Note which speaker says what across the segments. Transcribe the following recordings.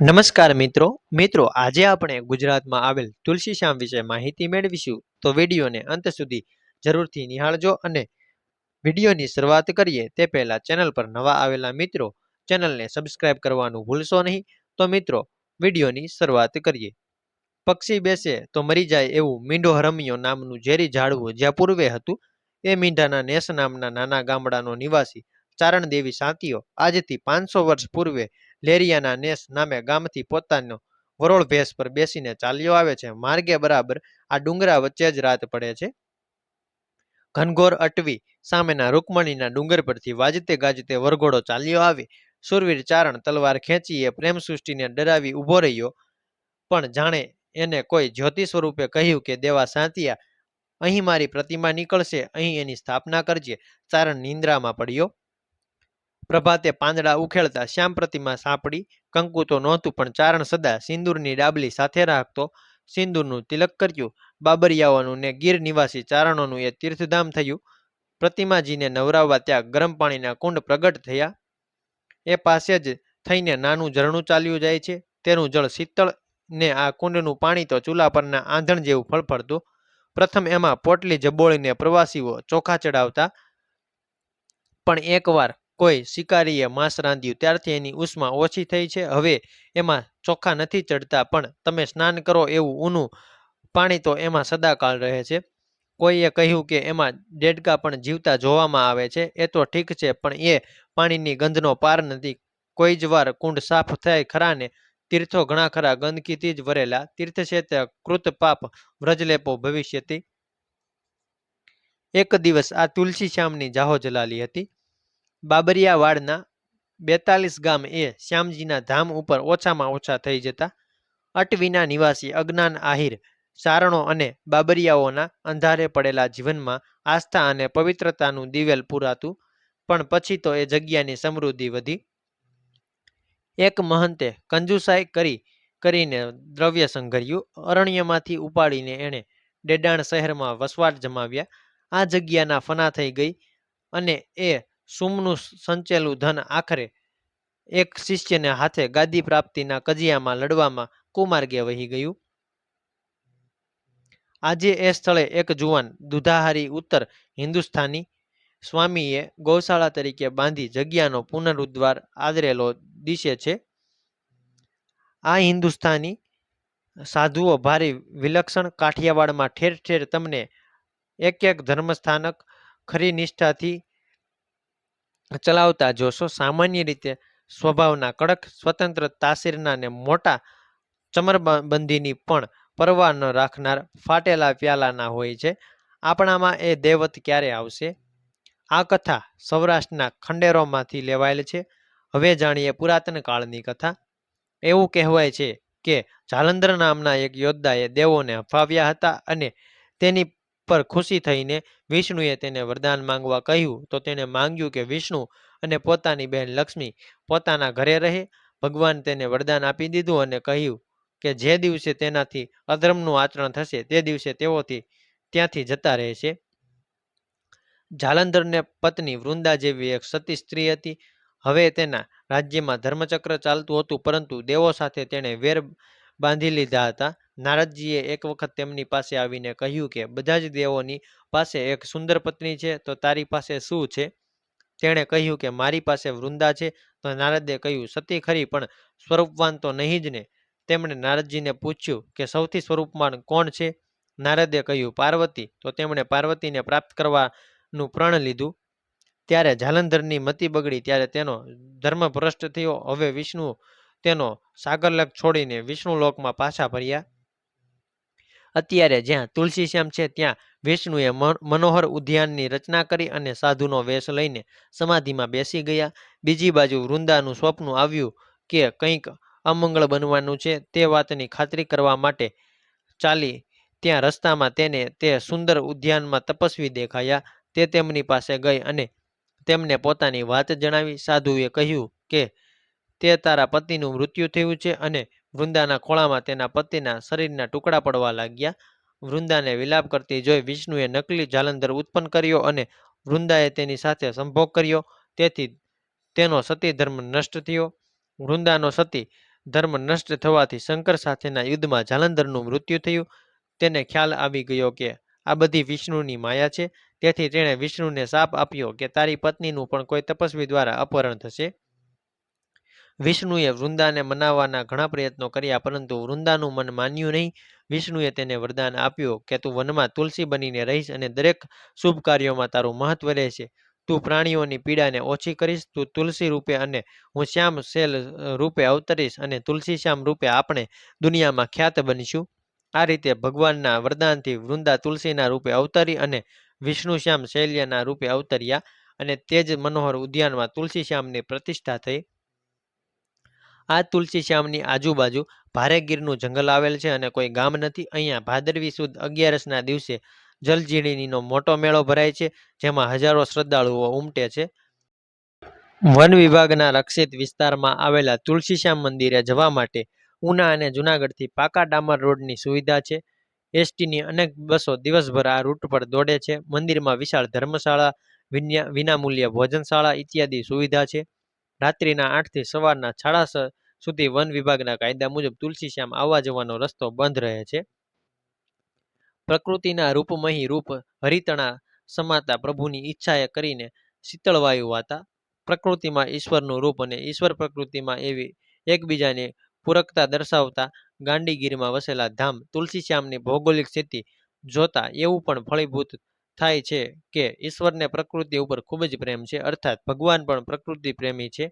Speaker 1: નમસ્કાર મિત્રો. મિત્રો, આજે આપણે ગુજરાતમાં આવેલ તુલસી શ્યામ વિશે માહિતી મેળવીશું. તો વિડીયોને અંત સુધી જરૂરથી નિહાળજો અને વિડીયોની શરૂઆત કરીએ તે પહેલા ચેનલ પર નવા આવેલા મિત્રો, ચેનલને સબસ્ક્રાઇબ કરવાનું ભૂલશો નહીં. તો મિત્રો, વિડીયોની શરૂઆત કરીએ. પક્ષી બેસે તો મરી જાય એવું મીંડો હરમિયો નામનું ઝેરી ઝાડવું જ્યાં પૂર્વે હતું. એ મીંઢાના નેસ નામના નાના ગામડાનો નિવાસી ચારણ દેવી સાંતીઓ આજથી પાંચસો વર્ષ પૂર્વે લેરિયાના નેસ નામે ગામથી પોતાનો વરોળ ભેંસ પર બેસીને ચાલ્યો આવે છે. માર્ગે બરાબર આ ડુંગરા વચ્ચે જ રાત પડે છે. ઘનઘોર અટવી સામેના રૂકમણીના ડુંગર પરથી વાજતે ગાજતે વરઘોડો ચાલ્યો આવે. સુરવીર ચારણ તલવાર ખેંચીએ પ્રેમ સૃષ્ટિને ડરાવી ઊભો રહ્યો. પણ જાણે એને કોઈ જ્યોતિ સ્વરૂપે કહ્યું કે, દેવા સાંતિયા, અહીં મારી પ્રતિમા નીકળશે, અહીં એની સ્થાપના કરજે. ચારણ નિંદ્રામાં પડ્યો. પ્રભાતે પાંદડા ઉખેડતા શ્યામ પ્રતિમા સાંપડી, કંકુ તો નહોતું પણ ચારણ સદા સિંદૂરની ડાબલી સાથે રાખતો સિંદૂરનું તિલક કર્યું. બાબરિયાઓનું ને ગીર નિવાસી ચારણોનું એ તીર્થધામ થયું. પ્રતિમાજીને નવરાવવા ત્યાં ગરમ પાણીના કુંડ પ્રગટ થયા. એ પાસે જ થઈને નાનું ઝરણું ચાલ્યું જાય છે. તેનું જળ શીતળ ને આ કુંડનું પાણી તો ચૂલા પરના આંધણ જેવું ફળફળતું. પ્રથમ એમાં પોટલી જબોળીને પ્રવાસીઓ ચોખા ચડાવતા. પણ એકવાર કોઈ શિકારીએ માંસ રાંધ્યું ત્યારથી એની ઉષ્મા ઓછી થઈ છે. હવે એમાં ચોખ્ખા નથી ચડતા, પણ તમે સ્નાન કરો એવું ઊનું પાણી તો એમાં સદાકાળ રહે છે. કોઈએ કહ્યું કે એમાં દેડકા પણ જીવતા જોવામાં આવે છે. એ તો ઠીક છે, પણ એ પાણીની ગંધનો પાર નથી. કોઈ જ વાર કુંડ સાફ થાય ખરાને તીર્થો ઘણા ખરા ગંદકીથી જ ભરેલા. તીર્થ છે તે કૃત પાપ વ્રજલેપો ભવિષ્યથી. એક દિવસ આ તુલસી શ્યામની જાહો જલાલી હતી. બાબરિયાવાડના બેતાલીસ ગામ એ શ્યામજીના ધામ ઉપર ઓછામાં ઓછા થઈ જતા અટવીના નિવાસી અજ્ઞાન આહિર સારણો અને બાબરિયાઓના અંધારે પડેલા જીવનમાં આસ્થા અને પવિત્રતાનું દિવેલ પૂરાતું, પણ પછી તો એ જગ્યાની સમૃદ્ધિ વધી. એક મહંતે કંજુસાઈ કરી, કરીને દ્રવ્ય સંઘર્યું, અરણ્યમાંથી ઉપાડીને એણે ડેડાણ શહેરમાં વસવાટ જમાવ્યા. આ જગ્યાના ફના થઈ ગઈ અને એ સુમનું સંચેલું ધન આખરે એક શિષ્યને હાથે ગાદી પ્રાપ્તિના કજિયામાં લડવામાં કુમાર્ગે વહી ગયું. આજે એ સ્થળે એક જુવાન દુધાહારી ઉત્તર હિન્દુસ્તાની સ્વામીએ ગૌશાળા તરીકે બાંધી જગ્યાનો પુનરુદ્ધાર આદરેલો દિશે છે. આ હિન્દુસ્તાની સાધુઓ ભારે વિલક્ષણ કાઠિયાવાડમાં ઠેર ઠેર તમને એક એક ધર્મસ્થાનક ખરી નિષ્ઠાથી ચલાવતા જોશો સામાન્ય રીતે સ્વભાવના કડક, સ્વતંત્ર, તાસીરના ને મોટા ચમરબંધીની પણ પરવા ન રાખનાર ફાટેલા પ્યાલાના હોય છે. આપણામાં એ દેવત ક્યારે આવશે? આ કથા સૌરાષ્ટ્રના ખંડેરોમાંથી લેવાયેલ છે. હવે જાણીએ પુરાતન કાળની કથા. એવું કહેવાય છે કે જાલંધર નામના એક યોદ્ધાએ દેવોને હફાવ્યા હતા અને તેની પર ખુશી થઈને વિષ્ણુએ તેને વરદાન માંગવા કહ્યું, તો તેણે માંગ્યું કે વિષ્ણુ અને પોતાની બહેન લક્ષ્મી પોતાના ઘરે રહે. ભગવાન તેને વરદાન આપી દીધું અને કહ્યું કે જે દિવસે તેનાથી અધર્મનું આચરણ થશે, તે દિવસે તેઓથી ત્યાંથી જતા રહેશે. જાલંધરને પત્ની વૃંદા જેવી એક સતી સ્ત્રી હતી. હવે તેના રાજ્યમાં ધર્મચક્ર ચાલતું હતું, પરંતુ દેવો સાથે તેણે વેર બાંધી લીધા હતા. નારદજીએ એક વખત તેમની પાસે આવીને કહ્યું કે, બધા જ દેવોની પાસે એક સુંદર પત્ની છે, તો તારી પાસે શું છે? તેણે કહ્યું કે, મારી પાસે વૃંદા છે. તો નારદે કહ્યું, સતી ખરી, પણ સ્વરૂપવાન તો નહીં જ ને? તેમણે નારદજીને પૂછ્યું કે, સૌથી સ્વરૂપવાન કોણ છે? નારદે કહ્યું, પાર્વતી. તો તેમણે પાર્વતીને પ્રાપ્ત કરવાનું પ્રણ લીધું. ત્યારે જાલંધરની મતિ બગડી, ત્યારે તેનો ધર્મ ભ્રષ્ટ થયો. હવે વિષ્ણુ તેનો સાગરલક છોડીને વિષ્ણુ લોકમાં પાછા ફર્યા. અત્યારે જ્યાં તુલસી શ્યામ છે, ત્યાં વિષ્ણુએ મનોહર ઉદ્યાનની રચના કરી અને સાધુનો વેશ લઈને સમાધિમાં બેસી ગયા. બીજી બાજુ વૃંદાનું સ્વપ્ન આવ્યું કે કંઈક અમંગળ બનવાનું છે, તે વાતની ખાતરી કરવા માટે ચાલી ત્યાં રસ્તામાં તેને તે સુંદર ઉદ્યાનમાં તપસ્વી દેખાયા. તે તેમની પાસે ગઈ અને તેમને પોતાની વાત જણાવી. સાધુએ કહ્યું કે તે તારા પતિનું મૃત્યુ થયું છે અને વૃંદાના ખોળામાં તેના પતિના શરીરના ટુકડા પડવા લાગ્યા. વૃંદાને વિલાપ કરતી જોઈ વિષ્ણુએ નકલી જાલંધર ઉત્પન્ન કર્યો અને વૃંદાએ તેની સાથે સંભોગ કર્યો. તેથી તેનો સતી ધર્મ નષ્ટ થયો. વૃંદાનો સતી ધર્મ નષ્ટ થવાથી શંકર સાથેના યુદ્ધમાં જાલંધરનું મૃત્યુ થયું. તેને ખ્યાલ આવી ગયો કે આ બધી વિષ્ણુની માયા છે. તેથી તેણે વિષ્ણુને શાપ આપ્યો કે તારી પત્નીનું પણ કોઈ તપસ્વી દ્વારા અપહરણ થશે. વિષ્ણુએ વૃંદાને મનાવવાના ઘણા પ્રયત્નો કર્યા, પરંતુ વૃંદાનું મન માન્યું નહીં. વિષ્ણુએ તેને વરદાન આપ્યું કે, તું વનમાં તુલસી બનીને રહીશ અને દરેક શુભ કાર્યોમાં તારું મહત્વ રહેશે. તું પ્રાણીઓની પીડાને ઓછી કરીશ, તું તુલસી રૂપે અને હું શ્યામ શેલ રૂપે અવતરીશ અને તુલસી શ્યામ રૂપે આપણે દુનિયામાં ખ્યાત બનીશું. આ રીતે ભગવાનના વરદાનથી વૃંદા તુલસીના રૂપે અવતરી અને વિષ્ણુ શ્યામ શૈલ્યના રૂપે અવતર્યા અને તે જ મનોહર ઉદ્યાનમાં તુલસી શ્યામની પ્રતિષ્ઠા થઈ. આ તુલસીશ્યામની આજુબાજુ ભારે ગીરનું જંગલ આવેલ છે અને કોઈ ગામ નથી. અહીંયા ભાદરવી સુદ અગિયારસના દિવસે જલજીડીનીનો મોટો મેળો ભરાય છે, જેમાં હજારો શ્રદ્ધાળુઓ ઉમટે છે. વન વિભાગના રક્ષિત વિસ્તારમાં આવેલા તુલસીશ્યામ મંદિરે જવા માટે ઉના અને જુનાગઢથી પાકા ડામર રોડની સુવિધા છે. એસટીની અનેક બસો દિવસભર આ રૂટ પર દોડે છે. મંદિરમાં વિશાળ ધર્મશાળા વિનામૂલ્ય ભોજનશાળા ઇત્યાદિ સુવિધા છે. રાત્રિના આઠથી સવારના સાડા સુધી વન વિભાગના કાયદા મુજબ તુલસીશ્યામ આવવા જવાનો રસ્તો બંધ રહે છે. પ્રકૃતિના રૂપમહી રૂપ હરિતણા સમાતા પ્રભુની ઈચ્છાએ કરીને શીતળવાયુ વાતા, પ્રકૃતિમાં ઈશ્વરનું રૂપ અને ઈશ્વર પ્રકૃતિમાં એવી એકબીજાને પૂરકતા દર્શાવતા ગાંડીગીરમાં વસેલા ધામ તુલસીશ્યામની ભૌગોલિક સ્થિતિ જોતા એવું પણ ફળીભૂત થાય છે કે ઈશ્વરને પ્રકૃતિ ઉપર ખૂબ જ પ્રેમ છે, અર્થાત ભગવાન પણ પ્રકૃતિ પ્રેમી છે.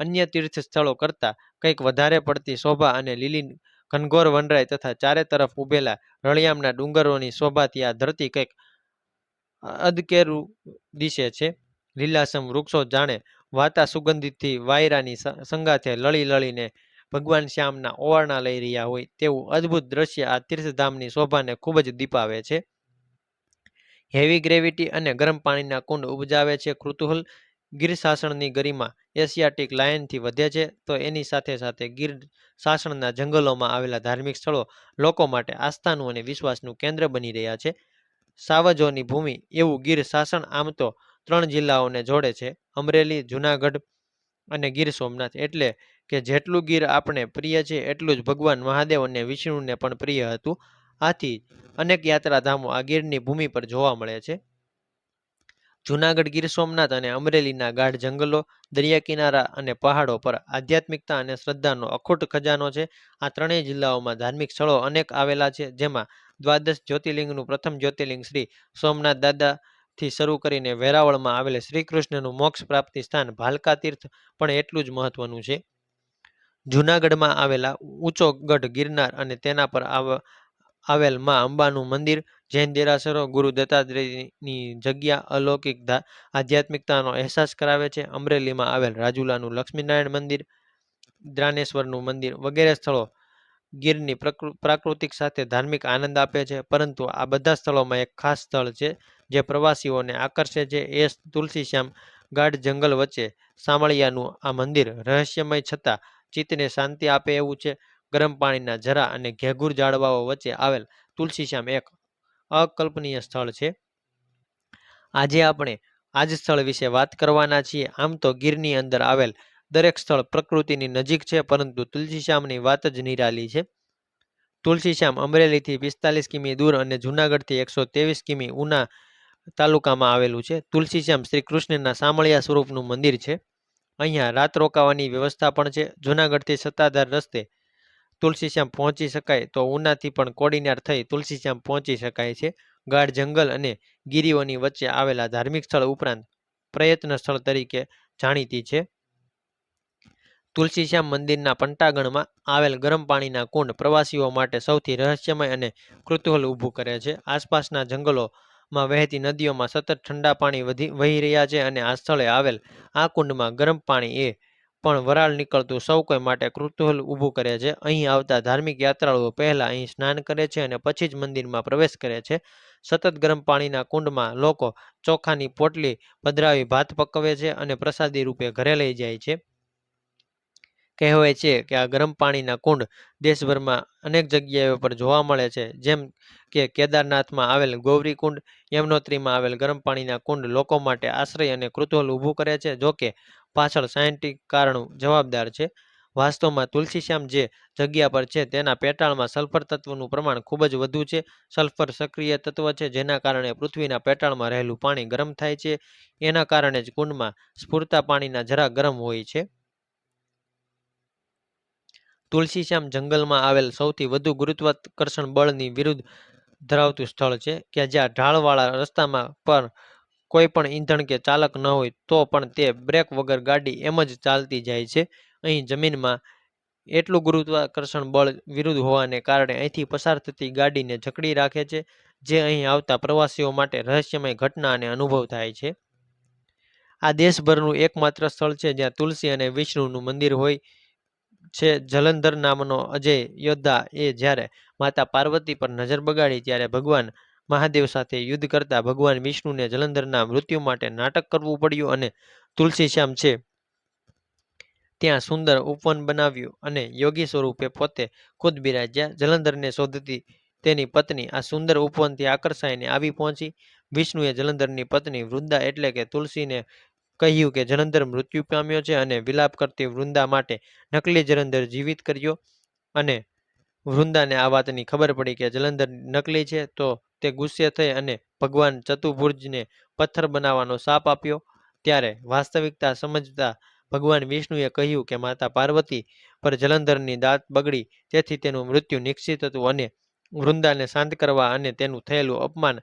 Speaker 1: અન્ય તીર્થ સ્થળો કરતાં કંઈક વધારે પડતી શોભા અને લીલી ઘનઘોર વનરાય તથા ચારે તરફ ઉભેલા રળિયામના ડુંગરોની શોભાથી આ ધરતી કંઈક અદકેરું દિશે છે. લીલાસમ વૃક્ષો જાણે વાતા સુગંધિતથી વાયરાની સંગાથે લળી લળીને ભગવાન શ્યામના ઓવારણા લઈ રહ્યા હોય તેવું અદ્ભુત દ્રશ્ય આ તીર્થધામની શોભાને ખૂબ જ દીપાવે છે. હેવી ગ્રેવિટી અને ગરમ પાણીના કુંડ ઉપજાવે છે. કૃતુહલ ગીર શાસનની ગરિમા એશિયાટિક લાયનથી વધે છે. તો એની સાથે સાથે ગીર શાસનના જંગલોમાં આવેલા ધાર્મિક સ્થળો લોકો માટે આસ્થાનું અને વિશ્વાસનું કેન્દ્ર બની રહ્યા છે. સાવજોની ભૂમિ એવું ગીર શાસન આમ તો ત્રણ જિલ્લાઓને જોડે છે. અમરેલી, જુનાગઢ અને ગીર સોમનાથ. એટલે કે જેટલું ગીર આપણે પ્રિય છે, એટલું જ ભગવાન મહાદેવ અને વિષ્ણુને પણ પ્રિય હતું. આથી અનેક યાત્રાધામો આ ગીરની ભૂમિ પર જોવા મળે છે. જુનાગઢ ગીર સોમનાથ અને અમરેલીના ગાઢ જંગલો, દરિયા કિનારા અને પહાડો પર આધ્યાત્મિકતા અને શ્રદ્ધાનો અખૂટ ખજાનો છે. આ ત્રણેય જિલ્લાઓમાં ધાર્મિક સ્થળો અનેક આવેલા છે, જેમાં દ્વાદશ જ્યોતિર્લિંગનું પ્રથમ જ્યોતિર્લિંગ શ્રી સોમનાથ દાદાથી શરૂ કરીને વેરાવળમાં આવેલ શ્રી કૃષ્ણનું મોક્ષ પ્રાપ્તિ સ્થાન ભાલકા તીર્થ પણ એટલું જ મહત્વનું છે. જુનાગઢમાં આવેલા ઊંચો ગઢ ગિરનાર અને તેના પર આવેલમાં અંબાનું મંદિર, જૈન દેરાસરો, ગુરુ દત્તાત્રેયની જગ્યા, અલૌકિક આધ્યાત્મિકતાનો અહેસાસ કરાવે છે. અમરેલીમાં આવેલ રાજુલાનું લક્ષ્મીનારાયણ મંદિર, દ્રાનેશ્વરનું મંદિર વગેરે સ્થળો ગીરની પ્રાકૃતિક સાથે ધાર્મિક આનંદ આપે છે. પરંતુ આ બધા સ્થળોમાં એક ખાસ સ્થળ છે જે પ્રવાસીઓને આકર્ષે છે. એ તુલસીશ્યામ ગાઢ જંગલ વચ્ચે સામળિયાનું આ મંદિર રહસ્યમય છતાં ચિત્તને શાંતિ આપે એવું છે. ગરમ પાણીના જરા અને ઘેઘુર ઝાડવાઓ વચ્ચે આવેલ તુલસીશ્યામ એક અકલ્પનીય સ્થળ છે. આજે આપણે આ જ સ્થળ વિશે વાત કરવાના છીએ. આમ તો ગીરની અંદર આવેલ દરેક સ્થળ પ્રકૃતિની નજીક છે, પરંતુ તુલસીશ્યામની વાત જ નિરાલી છે. તુલસીશ્યામ અમરેલીથી પિસ્તાલીસ કિમી દૂર અને જુનાગઢથી એકસો ત્રેવીસ કિમી ઉના તાલુકામાં આવેલું છે. તુલસીશ્યામ શ્રી કૃષ્ણના સામળિયા સ્વરૂપનું મંદિર છે. અહીંયા રાત રોકાવાની વ્યવસ્થા પણ છે. જુનાગઢથી સત્તાધાર રસ્તે તુલસીશ્યામ પહોંચી શકાય તો ઉનાથી પણ કોડીનાર થઈ તુલસીશ્યામ પહોંચી શકાય છે. ગાઢ જંગલ અને ગીરીઓની વચ્ચે આવેલા ધાર્મિક સ્થળ ઉપરાંત પ્રયત્ન સ્થળ તરીકે જાણીતી છે. તુલસીશ્યામ મંદિરના પંટાગણમાં આવેલ ગરમ પાણીના કુંડ પ્રવાસીઓ માટે સૌથી રહસ્યમય અને કૃતુહલ ઊભું કરે છે. આસપાસના જંગલોમાં વહેતી નદીઓમાં સતત ઠંડા પાણી વધી વહી રહ્યા છે અને આ સ્થળે આવેલ આ કુંડમાં ગરમ પાણી એ પણ વરાળ નીકળતું સૌ કોઈ માટે કૃતુહલ ઊભું કરે છે. અહીં આવતા ધાર્મિક યાત્રાળુઓ પહેલા અહીં સ્નાન કરે છે અને પછી જ મંદિરમાં પ્રવેશ કરે છે. સતત ગરમ પાણીના કુંડમાં લોકો ચોખાની પોટલી પધરાવી ભાત પકવે છે અને પ્રસાદી રૂપે ઘરે લઈ જાય છે. કહેવાય છે કે આ ગરમ પાણીના કુંડ દેશભરમાં અનેક જગ્યાઓ પર જોવા મળે છે. જેમ કે કેદારનાથમાં આવેલ ગૌરી કુંડ, યમનોત્રીમાં આવેલ ગરમ પાણીના કુંડ લોકો માટે આશ્રય અને કૃતુહલ ઊભું કરે છે જોકે પાછળ સાયન્ટિફિક કારણો જવાબદાર છે. વાસ્તવમાં તુલસીશ્યામ જે જગ્યા પર છે તેના પેટાળમાં સલ્ફર તત્વનું પ્રમાણ ખૂબ જ વધુ છે. સલ્ફર સક્રિય તત્વ છે જેના કારણે પૃથ્વીના પેટાળમાં રહેલું પાણી ગરમ થાય છે. એના કારણે જ કુંડમાં સ્ફૂરતા પાણીના જરા ગરમ હોય છે. તુલસીશ્યામ જંગલમાં આવેલ સૌથી વધુ ગુરુત્વાકર્ષણ બળની વિરુદ્ધ ધરાવતું સ્થળ છે. કે જ્યાં ઢાળવાળા રસ્તામાં પર કોઈ પણ ઈંધણ કે ચાલક ન હોય, તો પણ તે બ્રેક વગર ગાડી એમ જ ચાલતી જાય છે. અહીં જમીનમાં એટલું ગુરુત્વાકર્ષણ બળ વિરુદ્ધ હોવાને કારણે અહીંથી પસાર થતી ગાડીને જકડી રાખે છે, જે અહીં આવતા પ્રવાસીઓ માટે રહસ્યમય ઘટના અને અનુભવ થાય છે. આ દેશભરનું એકમાત્ર સ્થળ છે જ્યાં તુલસી અને વિષ્ણુનું મંદિર હોય છે જલંધર નામનો અજય યોદ્ધા એ જ્યારે માતા પાર્વતી પર નજર બગાડી ત્યારે ભગવાન મહાદેવ સાથે યુદ્ધ કરતા ભગવાન વિષ્ણુને જલંધરના મૃત્યુ માટે નાટક કરવું પડ્યું અને તુલસીશ્યામ છે ત્યાં સુંદર ઉપવન બનાવ્યું અને યોગી સ્વરૂપે પોતે ખુદ બિરાજ્યા. જલંધરને શોધતી તેની પત્ની આ સુંદર ઉપવનથી આકર્ષાઈને આવી પહોંચી. વિષ્ણુએ જલંધરની પત્ની વૃંદા એટલે કે તુલસીને કહ્યું કે જલંધર મૃત્યુ પામ્યો છે અને વિલાપ કરતી વૃંદા માટે નકલી જલંધર જીવિત કર્યો. અને વૃંદાને આ વાતની ખબર પડી કે જલંધર નકલી છે તો તે ગુસ્સે થઈ અને ભગવાન ચતુર્ભુજને પથ્થર બનાવવાનો શાપ આપ્યો. ત્યારે વાસ્તવિકતા સમજતા ભગવાન વિષ્ણુએ કહ્યું કે માતા પાર્વતી પર જલંધરની દાંત બગડી, તેથી તેનું મૃત્યુ નિશ્ચિત હતું અને વૃંદાને શાંત કરવા અને તેનું થયેલું અપમાન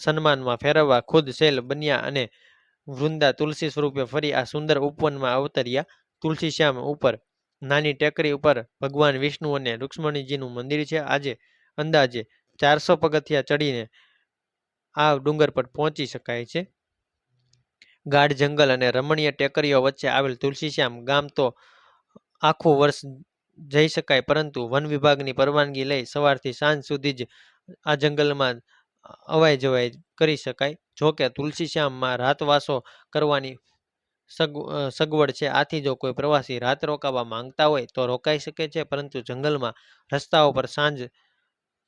Speaker 1: સન્માનમાં ફેરવવા ખુદ શૈલ બન્યા અને વૃંદા તુલસી સ્વરૂપે ફરી આ સુંદર ઉપવનમાં અવતર્યા તુલસી શ્યામ ઉપર. નાની ટેકરી ઉપર ભગવાન વિષ્ણુ અને રૂક્ષ્મણીજીનું મંદિર છે. આજે અંદાજે ચારસો પગથિયા ચડીને આ ડુંગર પર પહોંચી શકાય છે. ગાઢ જંગલ અને રમણીય ટેકરીઓ વચ્ચે આવેલ તુલસીશ્યામ ગામ તો આખું વર્ષ જઈ શકાય, પરંતુ વન વિભાગની પરવાનગી લઈ સવારથી સાંજ સુધી જ આ જંગલમાં અવાય જવાય કરી શકાય. જો કે તુલસીશ્યામમાં રાતવાસો કરવાની સગ સગવડ છે. આથી જો કોઈ પ્રવાસી રાત રોકાવા માંગતા હોય તો રોકાઈ શકે છે, પરંતુ જંગલમાં રસ્તાઓ પર સાંજ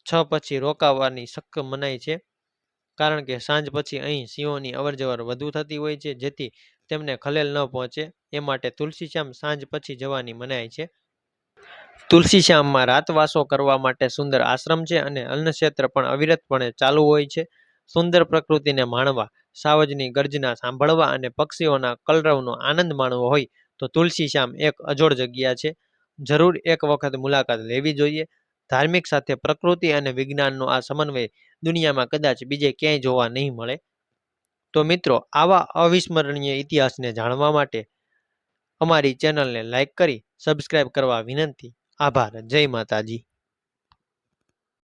Speaker 1: છ પછી રોકાવાની શક મનાય છે. કારણ કે સાંજ પછી અહીં સિંહોની અવરજવર વધુ થતી હોય છે, જેથી તેમને ખલેલ ન પહોંચે. એ માટે તુલસીશ્યામ સાંજ પછી જવાની મનાય છે. તુલસીશ્યામમાં રાતવાસો કરવા માટે સુંદર આશ્રમ છે અને અન્નક્ષેત્ર પણ અવિરતપણે ચાલુ હોય છે. સુંદર પ્રકૃતિને માણવા, સાવજની ગર્જના સાંભળવા અને પક્ષીઓના કલરવનો આનંદ માણવો હોય તો તુલસીશ્યામ એક અજોડ જગ્યા છે. જરૂર એક વખત મુલાકાત લેવી જોઈએ. ધાર્મિક સાથે પ્રકૃતિ અને વિજ્ઞાનનો આ સમન્વય દુનિયામાં કદાચ બીજે ક્યાંય જોવા નહીં મળે. તો મિત્રો, આવા અવિસ્મરણીય ઇતિહાસને જાણવા માટે અમારી ચેનલને લાઇક કરી સબસ્ક્રાઈબ કરવા વિનંતી. આભાર. જય માતાજી.